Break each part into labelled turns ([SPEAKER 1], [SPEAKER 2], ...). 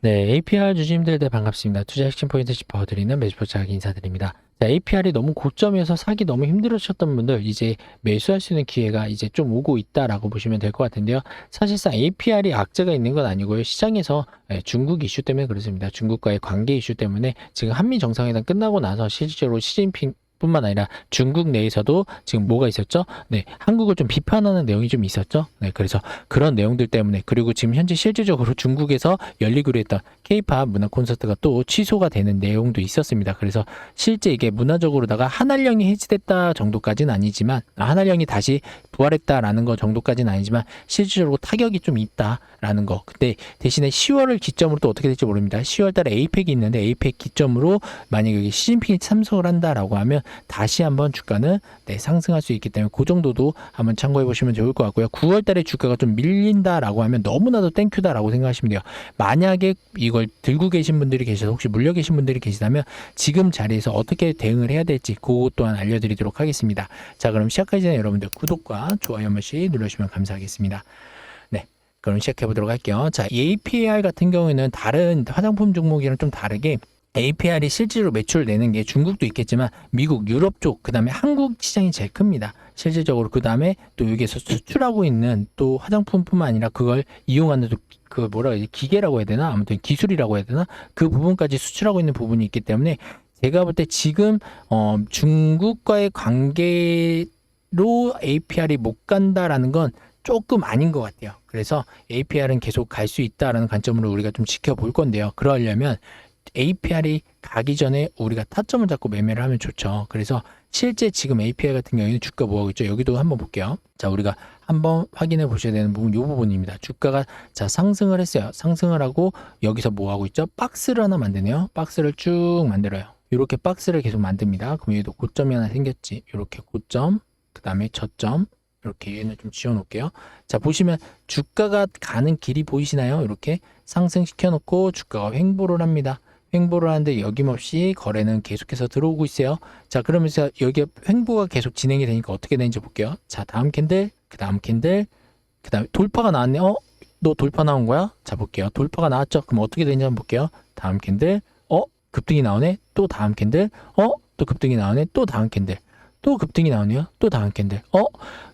[SPEAKER 1] 네, APR 주주님들 네, 반갑습니다. 투자 핵심 포인트 짚어드리는 매주포차기 인사드립니다. 자, APR이 너무 고점이어서 사기 너무 힘들으셨던 분들 이제 매수할 수 있는 기회가 이제 좀 오고 있다라고 보시면 될 것 같은데요. 사실상 APR이 악재가 있는 건 아니고요. 시장에서 예, 중국 이슈 때문에 그렇습니다. 중국과의 관계 이슈 때문에 지금 한미 정상회담 끝나고 나서 실제로 시진핑 뿐만 아니라 중국 내에서도 지금 뭐가 있었죠? 네, 한국을 좀 비판하는 내용이 좀 있었죠. 네, 그래서 그런 내용들 때문에 그리고 지금 현재 실질적으로 중국에서 열리기로 했던 K-팝 문화 콘서트가 또 취소가 되는 내용도 있었습니다. 그래서 실제 이게 문화적으로다가 한알령이 해지됐다 정도까지는 아니지만 아, 한알령이 다시 부활했다라는 거 정도까지는 아니지만 실질적으로 타격이 좀 있다 라는 거. 근데 대신에 10월을 기점으로 또 어떻게 될지 모릅니다. 10월 달에 에이펙이 있는데 에이펙 기점으로 만약에 여기 시진핑이 참석을 한다라고 하면 다시 한번 주가는 네, 상승할 수 있기 때문에 그 정도도 한번 참고해 보시면 좋을 것 같고요. 9월 달에 주가가 좀 밀린다라고 하면 너무나도 땡큐다라고 생각하시면 돼요. 만약에 이걸 들고 계신 분들이 계셔서 혹시 물려 계신 분들이 계시다면 지금 자리에서 어떻게 대응을 해야 될지 그것 또한 알려드리도록 하겠습니다. 자 그럼 시작하기 전에 여러분들 구독과 좋아요 한 번씩 눌러주시면 감사하겠습니다. 네. 그럼 시작해 보도록 할게요. 자, 이 APR 같은 경우에는 다른 화장품 종목이랑 좀 다르게 APR이 실제로 매출 내는 게 중국도 있겠지만 미국, 유럽 쪽, 그 다음에 한국 시장이 제일 큽니다. 실질적으로 그 다음에 또 여기에서 수출하고 있는 또 화장품뿐만 아니라 그걸 이용하는 또그 뭐라 해야 지 기계라고 해야 되나 아무튼 기술이라고 해야 되나 그 부분까지 수출하고 있는 부분이 있기 때문에 제가 볼 때 지금 어 중국과의 관계로 APR이 못 간다라는 건 조금 아닌 것 같아요. 그래서 APR은 계속 갈 수 있다라는 관점으로 우리가 좀 지켜볼 건데요. 그러려면 APR이 가기 전에 우리가 타점을 잡고 매매를 하면 좋죠. 그래서 실제 지금 APR 같은 경우에는 주가 뭐하고 있죠? 여기도 한번 볼게요. 자, 우리가 한번 확인해 보셔야 되는 부분 이 부분입니다. 주가가 자 상승을 했어요. 상승을 하고 여기서 뭐 하고 있죠? 박스를 하나 만드네요. 박스를 쭉 만들어요. 이렇게 박스를 계속 만듭니다. 그럼 얘도 고점이 하나 생겼지. 이렇게 고점, 그 다음에 저점, 이렇게 얘는 좀 지워 놓을게요. 자, 보시면 주가가 가는 길이 보이시나요? 이렇게 상승시켜 놓고 주가가 횡보를 합니다. 횡보를 하는데 여김없이 거래는 계속해서 들어오고 있어요. 자, 그러면서 여기 횡보가 계속 진행이 되니까 어떻게 되는지 볼게요. 자, 다음 캔들, 그 다음 캔들, 그 다음에 돌파가 나왔네. 어? 너 돌파 나온 거야? 자, 볼게요. 돌파가 나왔죠? 그럼 어떻게 되는지 한번 볼게요. 다음 캔들, 어? 급등이 나오네. 또 다음 캔들, 어? 또 급등이 나오네. 또 다음 캔들. 또 급등이 나오네요. 또 다음 캔들. 어?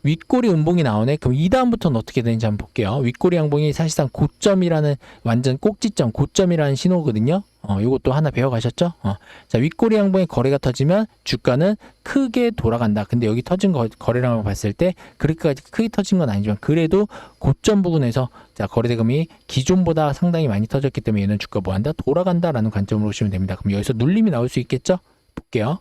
[SPEAKER 1] 윗꼬리 음봉이 나오네. 그럼 이 다음부터는 어떻게 되는지 한번 볼게요. 윗꼬리 양봉이 사실상 고점이라는 완전 꼭지점, 고점이라는 신호거든요. 어, 요것도 하나 배워가셨죠? 어. 자, 윗꼬리 양봉의 거래가 터지면 주가는 크게 돌아간다. 근데 여기 터진 거, 거래량을 봤을 때 그렇게까지 크게 터진 건 아니지만 그래도 고점 부분에서 자, 거래대금이 기존보다 상당히 많이 터졌기 때문에 얘는 주가 뭐 한다? 돌아간다라는 관점으로 보시면 됩니다. 그럼 여기서 눌림이 나올 수 있겠죠? 볼게요.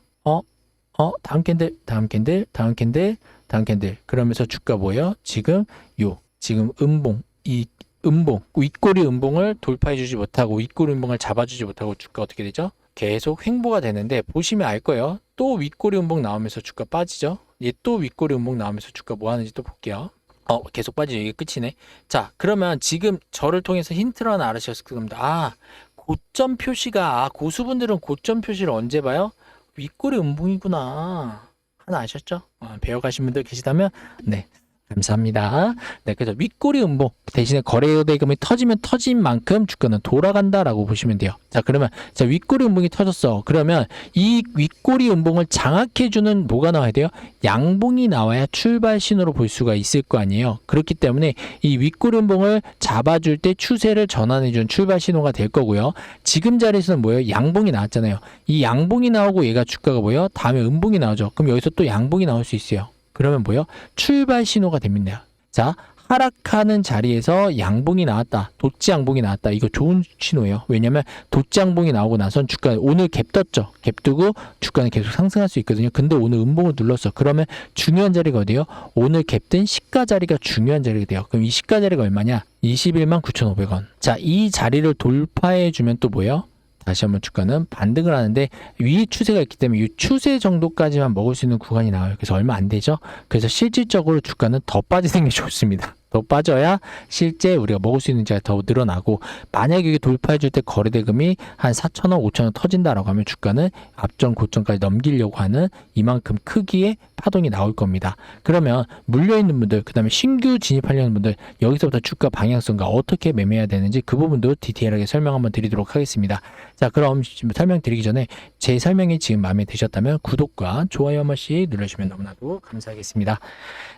[SPEAKER 1] 어, 어, 다음 캔들, 다음 캔들, 다음 캔들, 다음 캔들. 그러면서 주가 뭐예요? 지금 요, 지금 음봉, 이 음봉, 윗꼬리 음봉을 돌파해 주지 못하고 윗꼬리 음봉을 잡아주지 못하고 주가 어떻게 되죠? 계속 횡보가 되는데 보시면 알 거예요. 또 윗꼬리 음봉 나오면서 주가 빠지죠. 얘 또 윗꼬리 음봉 나오면서 주가 뭐 하는지 또 볼게요. 어, 계속 빠지죠. 이게 끝이네. 자, 그러면 지금 저를 통해서 힌트를 하나 알으셨을 겁니다. 아, 고점 표시가, 아, 고수분들은 고점 표시를 언제 봐요? 윗꼬리 음봉이구나. 하나 아셨죠? 어, 배워가신 분들 계시다면, 네. 감사합니다. 네, 그래서 윗꼬리 음봉 대신에 거래대금이 터지면 터진 만큼 주가는 돌아간다라고 보시면 돼요. 자, 그러면 자 윗꼬리 음봉이 터졌어. 그러면 이 윗꼬리 음봉을 장악해주는 뭐가 나와야 돼요? 양봉이 나와야 출발 신호로 볼 수가 있을 거 아니에요. 그렇기 때문에 이 윗꼬리 음봉을 잡아줄 때 추세를 전환해준 출발 신호가 될 거고요. 지금 자리에서는 뭐예요? 양봉이 나왔잖아요. 이 양봉이 나오고 얘가 주가가 뭐예요? 다음에 음봉이 나오죠. 그럼 여기서 또 양봉이 나올 수 있어요. 그러면 뭐요? 출발 신호가 됩니다. 자, 하락하는 자리에서 양봉이 나왔다. 도치 양봉이 나왔다. 이거 좋은 신호예요. 왜냐면 도치 양봉이 나오고 나선 주가 오늘 갭 떴죠. 갭 뜨고 주가는 계속 상승할 수 있거든요. 근데 오늘 음봉을 눌렀어. 그러면 중요한 자리가 어디예요? 오늘 갭뜬 시가 자리가 중요한 자리가 돼요. 그럼 이 시가 자리가 얼마냐? 21만 9,500원. 자, 이 자리를 돌파해 주면 또 뭐예요? 다시 한번 주가는 반등을 하는데 위 추세가 있기 때문에 이 추세 정도까지만 먹을 수 있는 구간이 나와요. 그래서 얼마 안 되죠. 그래서 실질적으로 주가는 더 빠지는 게 좋습니다. 더 빠져야 실제 우리가 먹을 수 있는 자가 더 늘어나고 만약에 이게 돌파해 줄 때 거래 대금이 한 4천원, 5천원 터진다라고 하면 주가는 앞전 고점까지 넘기려고 하는 이만큼 크기의 파동이 나올 겁니다. 그러면 물려 있는 분들, 그다음에 신규 진입하려는 분들 여기서부터 주가 방향성과 어떻게 매매해야 되는지 그 부분도 디테일하게 설명 한번 드리도록 하겠습니다. 자, 그럼 설명드리기 전에 제 설명이 지금 마음에 드셨다면 구독과 좋아요 한 번씩 눌러주시면 너무나도 감사하겠습니다.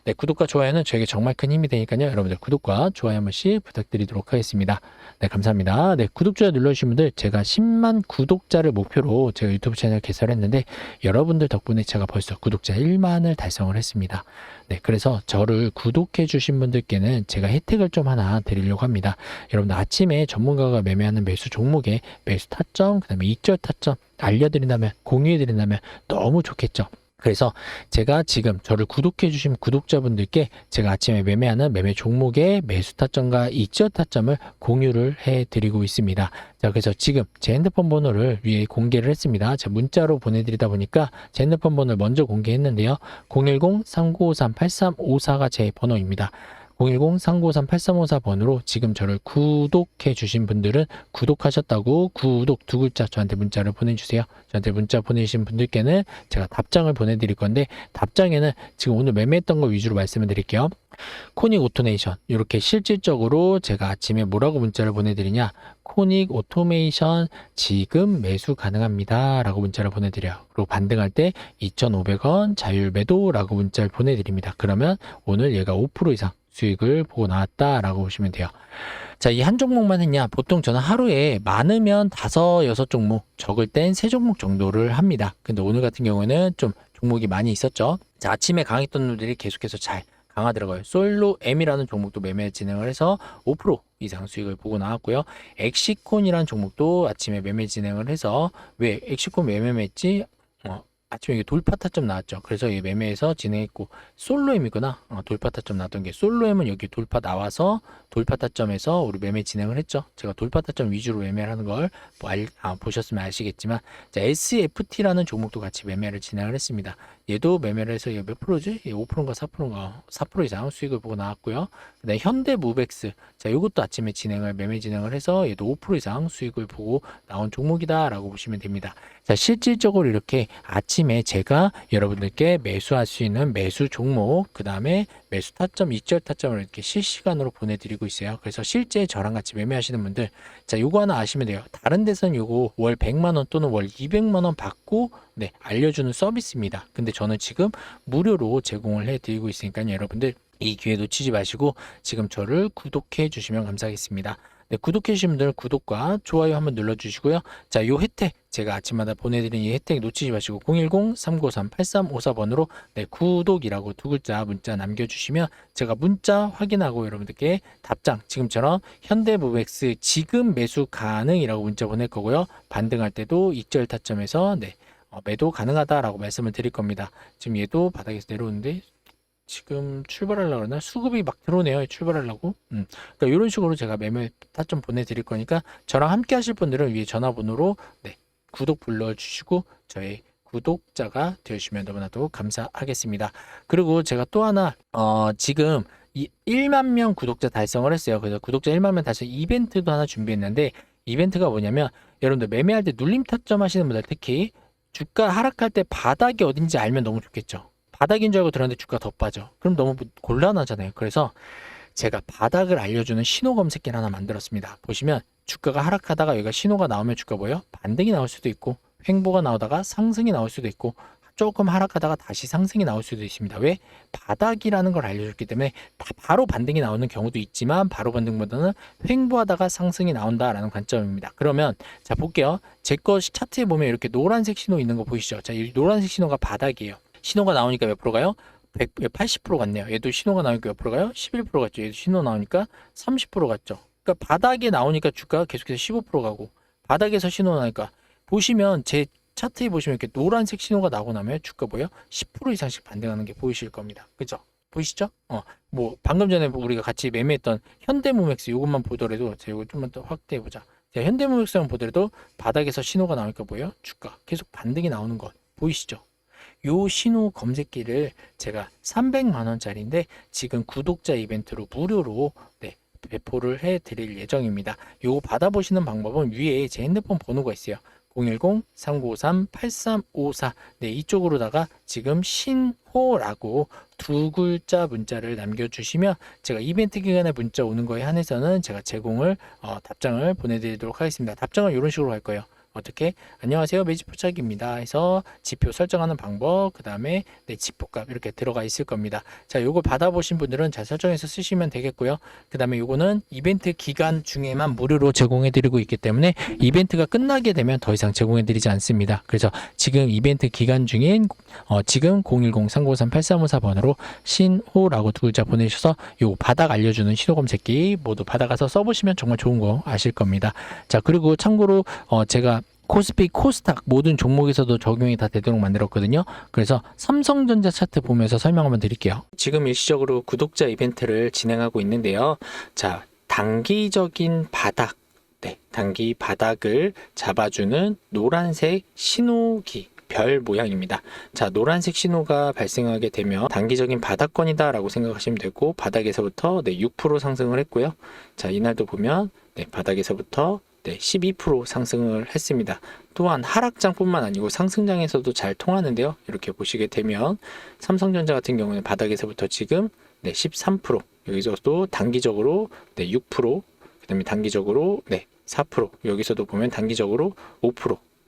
[SPEAKER 1] 네, 구독과 좋아요는 저에게 정말 큰 힘이 되니까요. 여러분들 구독과 좋아요 한 번씩 부탁드리도록 하겠습니다. 네, 감사합니다. 네, 구독자 눌러주신 분들 제가 10만 구독자를 목표로 제가 유튜브 채널 개설했는데 여러분들 덕분에 제가 벌써 구독자 1만을 달성을 했습니다. 네, 그래서 저를 구독해 주신 분들께는 제가 혜택을 좀 하나 드리려고 합니다. 여러분들 아침에 전문가가 매매하는 매수 종목의 매수 타점, 그 다음에 익절 타점 알려드린다면 공유해드린다면 너무 좋겠죠. 그래서 제가 지금 저를 구독해 주신 구독자분들께 제가 아침에 매매하는 매매 종목의 매수 타점과 익절 타점을 공유를 해 드리고 있습니다. 자, 그래서 지금 제 핸드폰 번호를 위에 공개를 했습니다. 제가 문자로 보내드리다 보니까 제 핸드폰 번호를 먼저 공개했는데요. 010-3953-8354가 제 번호입니다. 010-3953-8354 번호로 지금 저를 구독해 주신 분들은 구독하셨다고 구독 두 글자 저한테 문자를 보내주세요. 저한테 문자 보내주신 분들께는 제가 답장을 보내드릴 건데 답장에는 지금 오늘 매매했던 거 위주로 말씀을 드릴게요. 코닉 오토네이션 이렇게 실질적으로 제가 아침에 뭐라고 문자를 보내드리냐 코닉 오토메이션 지금 매수 가능합니다 라고 문자를 보내드려요 그리고 반등할 때 2,500원 자율 매도라고 문자를 보내드립니다 그러면 오늘 얘가 5% 이상 수익을 보고 나왔다 라고 보시면 돼요 자, 이 한 종목만 했냐? 보통 저는 하루에 많으면 다섯, 여섯 종목, 적을 땐 세 종목 정도를 합니다. 근데 오늘 같은 경우에는 좀 종목이 많이 있었죠. 자, 아침에 강했던 놈들이 계속해서 잘 강하더라고요. 솔로 M이라는 종목도 매매 진행을 해서 5% 이상 수익을 보고 나왔고요. 엑시콘이라는 종목도 아침에 매매 진행을 해서 왜 엑시콘 왜 매매했지? 어, 아침에 돌파 타점 나왔죠. 그래서 이 매매해서 진행했고 솔로엠이구나. 어, 돌파 타점 나왔던 게 솔로엠은 여기 돌파 나와서 돌파 타점에서 우리 매매 진행을 했죠. 제가 돌파 타점 위주로 매매를 하는 걸 뭐 알, 아, 보셨으면 아시겠지만 자, SFT라는 종목도 같이 매매를 진행을 했습니다. 얘도 매매를 해서 얘몇 프로지? 얘 5%인가 4%인가 4% 이상 수익을 보고 나왔고요. 그다음에 현대무백스 자 이것도 아침에 진행을 매매 진행을 해서 얘도 5% 이상 수익을 보고 나온 종목이다라고 보시면 됩니다. 자 실질적으로 이렇게 아침에 제가 여러분들께 매수할 수 있는 매수 종목 그 다음에 매수 타점, 이절 타점을 이렇게 실시간으로 보내드리고 있어요. 그래서 실제 저랑 같이 매매하시는 분들 자 요거 하나 아시면 돼요. 다른 데선 요거 월 100만 원 또는 월 200만 원 받고 네 알려주는 서비스입니다. 근데 저는 지금 무료로 제공을 해드리고 있으니까 여러분들 이 기회 놓치지 마시고 지금 저를 구독해 주시면 감사하겠습니다. 네, 구독해 주신 분들 구독과 좋아요 한번 눌러주시고요. 자, 요 혜택 제가 아침마다 보내드리는 이 혜택 놓치지 마시고 010-393-8354번으로 네, 구독이라고 두 글자 문자 남겨주시면 제가 문자 확인하고 여러분들께 답장 지금처럼 현대무백스 지금 매수 가능이라고 문자 보낼 거고요. 반등할 때도 익절 타점에서 네, 어, 매도 가능하다라고 말씀을 드릴 겁니다. 지금 얘도 바닥에서 내려오는데 지금 출발하려고 그러나 수급이 막 들어오네요. 출발하려고. 음. 그러니까 이런 식으로 제가 매매 타점 보내드릴 거니까 저랑 함께 하실 분들은 위에 전화번호로 네, 구독 불러주시고 저의 구독자가 되시면 너무나도 감사하겠습니다. 그리고 제가 또 하나 어, 지금 이 1만 명 구독자 달성을 했어요. 그래서 구독자 1만 명 달성 이벤트도 하나 준비했는데 이벤트가 뭐냐면 여러분들 매매할 때 눌림 타점 하시는 분들 특히 주가 하락할 때 바닥이 어딘지 알면 너무 좋겠죠. 바닥인 줄 알고 들었는데 주가 더 빠져. 그럼 너무 곤란하잖아요. 그래서 제가 바닥을 알려주는 신호 검색기를 하나 만들었습니다. 보시면 주가가 하락하다가 여기가 신호가 나오면 주가 뭐예요? 반등이 나올 수도 있고 횡보가 나오다가 상승이 나올 수도 있고 조금 하락하다가 다시 상승이 나올 수도 있습니다. 왜? 바닥이라는 걸 알려줬기 때문에 다 바로 반등이 나오는 경우도 있지만 바로 반등보다는 횡보하다가 상승이 나온다라는 관점입니다. 그러면 자 볼게요. 제 거 차트에 보면 이렇게 노란색 신호 있는 거 보이시죠? 자, 이 노란색 신호가 바닥이에요. 신호가 나오니까 몇 프로 가요? 100, 80% 갔네요. 얘도 신호가 나오니까 몇 프로 가요? 11% 갔죠. 얘도 신호 나오니까 30% 갔죠. 그러니까 바닥에 나오니까 주가가 계속해서 15% 가고 바닥에서 신호 나니까 보시면 제 차트에 보시면 이렇게 노란색 신호가 나오고 나면 주가 뭐예요? 10% 이상씩 반등하는 게 보이실 겁니다. 그죠? 보이시죠? 어, 뭐 방금 전에 우리가 같이 매매했던 현대무맥스 이것만 보더라도 제가 이거 좀만 더 확대해 보자. 자, 현대무맥스만 보더라도 바닥에서 신호가 나오니까 뭐예요? 주가 계속 반등이 나오는 것 보이시죠? 요 신호 검색기를 제가 300만 원짜리인데 지금 구독자 이벤트로 무료로 네, 배포를 해 드릴 예정입니다. 요거 받아보시는 방법은 위에 제 핸드폰 번호가 있어요. 010-3953-8354 네, 이쪽으로다가 지금 신호라고 두 글자 문자를 남겨주시면 제가 이벤트 기간에 문자 오는 거에 한해서는 제가 제공을 어, 답장을 보내드리도록 하겠습니다. 답장은 이런 식으로 할 거예요. 어떻게? 안녕하세요. 매직 포착입니다. 해서 지표 설정하는 방법 그 다음에 네 지표값 이렇게 들어가 있을 겁니다. 자 요거 받아보신 분들은 잘 설정해서 쓰시면 되겠고요. 그 다음에 요거는 이벤트 기간 중에만 무료로 제공해 드리고 있기 때문에 이벤트가 끝나게 되면 더 이상 제공해 드리지 않습니다. 그래서 지금 이벤트 기간 중인 어, 지금 010-3953-8354번으로 신호라고 두 글자 보내주셔서 요 바닥 알려주는 신호 검색기 모두 받아가서 써보시면 정말 좋은 거 아실 겁니다. 자 그리고 참고로 어, 제가 코스피 코스닥 모든 종목에서도 적용이 다 되도록 만들었거든요. 그래서 삼성전자 차트 보면서 설명 한번 드릴게요. 지금 일시적으로 구독자 이벤트를 진행하고 있는데요. 자, 단기적인 바닥, 네, 단기 바닥을 잡아주는 노란색 신호기. 별 모양입니다. 자, 노란색 신호가 발생하게 되면 단기적인 바닥권이다라고 생각하시면 되고 바닥에서부터 네, 6% 상승을 했고요. 자, 이날도 보면 네, 바닥에서부터 네, 12% 상승을 했습니다. 또한 하락장뿐만 아니고 상승장에서도 잘 통하는데요. 이렇게 보시게 되면 삼성전자 같은 경우는 바닥에서부터 지금 네, 13% 여기서도 단기적으로 네, 6% 그다음에 단기적으로 네, 4% 여기서도 보면 단기적으로 5%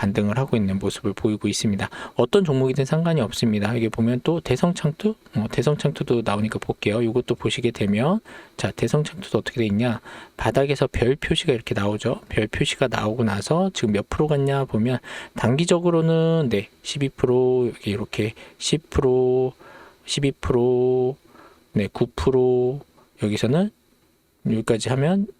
[SPEAKER 1] 반등을 하고 있는 모습을 보이고 있습니다. 어떤 종목이든 상관이 없습니다. 여기 보면 또 대성창투, 어, 대성창투도 나오니까 볼게요. 이것도 보시게 되면 자 대성창투도 어떻게 돼 있냐? 바닥에서 별 표시가 이렇게 나오죠. 별 표시가 나오고 나서 지금 몇 프로 갔냐 보면 단기적으로는 네 12% 여기 이렇게 10% 12%네 9% 여기서는 여기까지 하면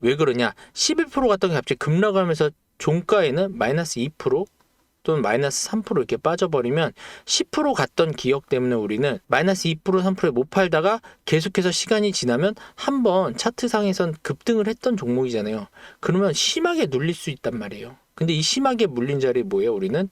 [SPEAKER 1] 왜 그러냐? 11% 갔던 게 갑자기 급락하면서 종가에는 마이너스 2% 또는 마이너스 3% 이렇게 빠져버리면 10% 갔던 기억 때문에 우리는 마이너스 2% 3%에 못 팔다가 계속해서 시간이 지나면 한 번 차트상에선 급등을 했던 종목이잖아요. 그러면 심하게 눌릴 수 있단 말이에요. 근데 이 심하게 물린 자리 뭐예요? 우리는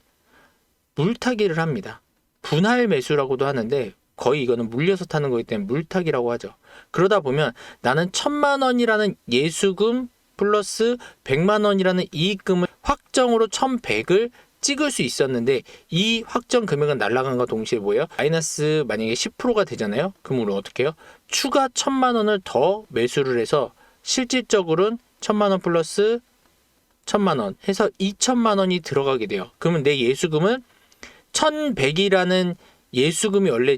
[SPEAKER 1] 물타기를 합니다. 분할 매수라고도 하는데 거의 이거는 물려서 타는 거기 때문에 물타기라고 하죠. 그러다 보면 나는 천만 원이라는 예수금 플러스 100만 원이라는 이익금을 확정으로 1100을 찍을 수 있었는데 이 확정 금액은 날라간과 동시에 뭐예요? 마이너스 만약에 10%가 되잖아요. 그럼 우리 어떻게 해요? 추가 천만 원을 더 매수를 해서 실질적으로는 천만 원 플러스 천만 원 해서 2천만 원이 들어가게 돼요. 그러면 내 예수금은 1100이라는 예수금이 원래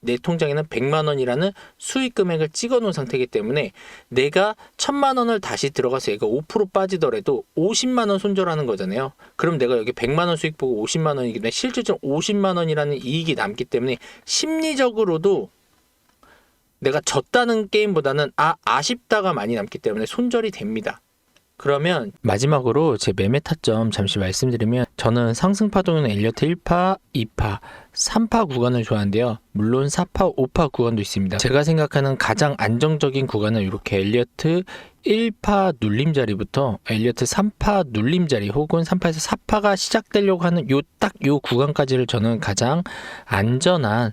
[SPEAKER 1] 내 통장에는 100만 원이라는 수익 금액을 찍어 놓은 상태이기 때문에 내가 1000만 원을 다시 들어가서 얘가 5% 빠지더라도 50만 원 손절하는 거잖아요. 그럼 내가 여기 100만 원 수익 보고 50만 원이기 때문에 실질적으로 50만 원이라는 이익이 남기 때문에 심리적으로도 내가 졌다는 게임보다는 아 아쉽다가 많이 남기 때문에 손절이 됩니다. 그러면 마지막으로 제 매매 타점 잠시 말씀드리면 저는 상승 파동은 엘리어트 1파, 2파, 3파 구간을 좋아하는데요. 물론 4파, 5파 구간도 있습니다. 제가 생각하는 가장 안정적인 구간은 이렇게 엘리어트 1파 눌림 자리부터 엘리어트 3파 눌림 자리 혹은 3파에서 4파가 시작되려고 하는 요 딱요 구간까지를 저는 가장 안전한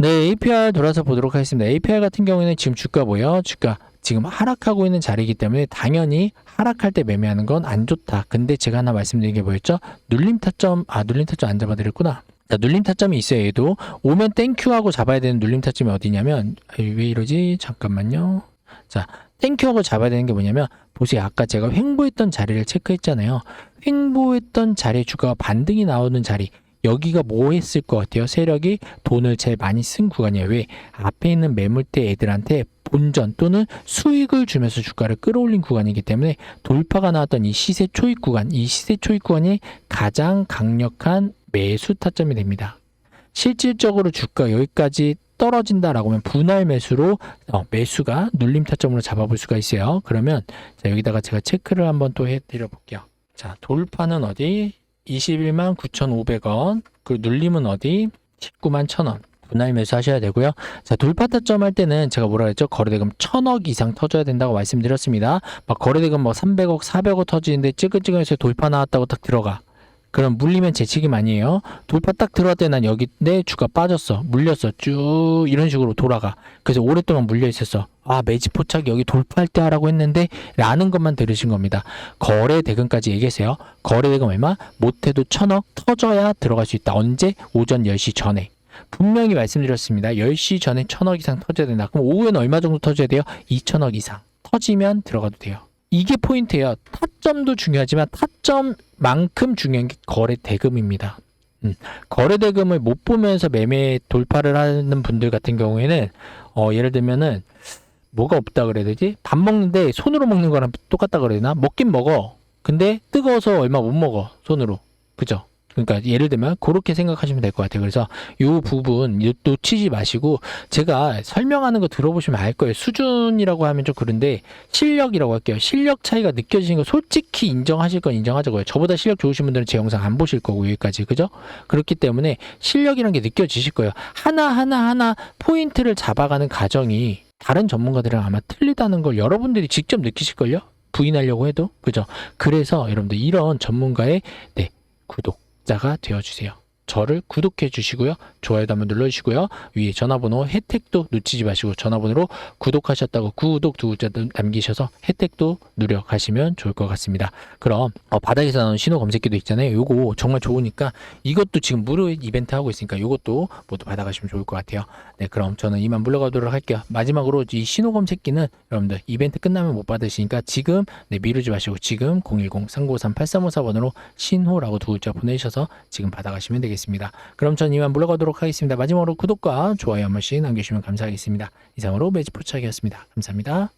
[SPEAKER 1] 네, APR 돌아서 보도록 하겠습니다. APR 같은 경우에는 지금 주가 뭐예요? 주가 지금 하락하고 있는 자리이기 때문에 당연히 하락할 때 매매하는 건 안 좋다. 근데 제가 하나 말씀드린 게 뭐였죠? 눌림 타점, 아, 눌림 타점 안 잡아드렸구나. 자, 눌림 타점이 있어요, 얘도. 오면 땡큐하고 잡아야 되는 눌림 타점이 어디냐면, 왜 이러지? 잠깐만요. 자, 땡큐하고 잡아야 되는 게 뭐냐면, 보세요. 아까 제가 횡보했던 자리를 체크했잖아요. 횡보했던 자리에 주가가 반등이 나오는 자리. 여기가 뭐 했을 것 같아요? 세력이 돈을 제일 많이 쓴 구간이에요. 왜? 앞에 있는 매물대 애들한테 본전 또는 수익을 주면서 주가를 끌어올린 구간이기 때문에 돌파가 나왔던 이 시세 초입 구간, 이 시세 초입 구간이 가장 강력한 매수 타점이 됩니다. 실질적으로 주가 여기까지 떨어진다라고 하면 분할 매수로 어, 매수가 눌림 타점으로 잡아볼 수가 있어요. 그러면 자, 여기다가 제가 체크를 한번 또 해드려 볼게요. 자, 돌파는 어디? 21만 9,500원. 그 눌림은 어디? 19만 1,000원. 분할 매수하셔야 되고요. 자, 돌파 타점 할 때는 제가 뭐라 그랬죠? 거래대금 1,000억 이상 터져야 된다고 말씀드렸습니다. 막 거래대금 뭐 300억, 400억 터지는데 찌글찌글해서 돌파 나왔다고 딱 들어가. 그럼 물리면 제 책임 아니에요. 돌파 딱 들어왔을 때난 여기 내 주가 빠졌어. 물렸어. 쭉 이런 식으로 돌아가. 그래서 오랫동안 물려 있었어. 아, 매집 포착 여기 돌파할 때 하라고 했는데 라는 것만 들으신 겁니다. 거래 대금까지 얘기했어요. 거래 대금 얼마? 못해도 천억 터져야 들어갈 수 있다. 언제? 오전 10시 전에. 분명히 말씀드렸습니다. 10시 전에 천억 이상 터져야 된다. 그럼 오후에는 얼마 정도 터져야 돼요? 2천억 이상. 터지면 들어가도 돼요. 이게 포인트예요. 타점도 중요하지만 타점만큼 중요한 게 거래 대금입니다. 음, 거래 대금을 못 보면서 매매 돌파를 하는 분들 같은 경우에는 어, 예를 들면은 뭐가 없다 그래야 되지? 밥 먹는데 손으로 먹는 거랑 똑같다 그래야 되나? 먹긴 먹어. 근데 뜨거워서 얼마 못 먹어. 손으로. 그죠? 그러니까 예를 들면 그렇게 생각하시면 될 것 같아요. 그래서 이 부분 놓치지 마시고 제가 설명하는 거 들어보시면 알 거예요. 수준이라고 하면 좀 그런데 실력이라고 할게요. 실력 차이가 느껴지는 거 솔직히 인정하실 건 인정하자고요. 저보다 실력 좋으신 분들은 제 영상 안 보실 거고 여기까지 그죠? 그렇기 때문에 실력이라는 게 느껴지실 거예요. 하나 하나 하나 포인트를 잡아가는 과정이 다른 전문가들이랑 아마 틀리다는 걸 여러분들이 직접 느끼실걸요? 부인하려고 해도 그죠? 그래서 여러분들 이런 전문가의 네, 구독 자가 되어 주세요. 저를 구독해 주시고요. 좋아요도 한번 눌러 주시고요. 위에 전화번호 혜택도 놓치지 마시고 전화번호로 구독하셨다고 구독 두 글자 남기셔서 혜택도 누려 가시면 좋을 것 같습니다. 그럼 어, 바닥에서 나오는 신호 검색기도 있잖아요. 요거 정말 좋으니까 이것도 지금 무료 이벤트 하고 있으니까 이것도 모두 받아가시면 좋을 것 같아요. 네, 그럼 저는 이만 물러가도록 할게요. 마지막으로 이 신호 검색기는 여러분들 이벤트 끝나면 못 받으시니까 지금 네, 미루지 마시고 지금 010-3953-8354번으로 신호라고 두 글자 보내주셔서 지금 받아가시면 되겠습니다. 그럼 전 이만 물러가도록 하겠습니다. 마지막으로 구독과 좋아요 한 번씩 남겨주시면 감사하겠습니다. 이상으로 매직 포착이었습니다. 감사합니다.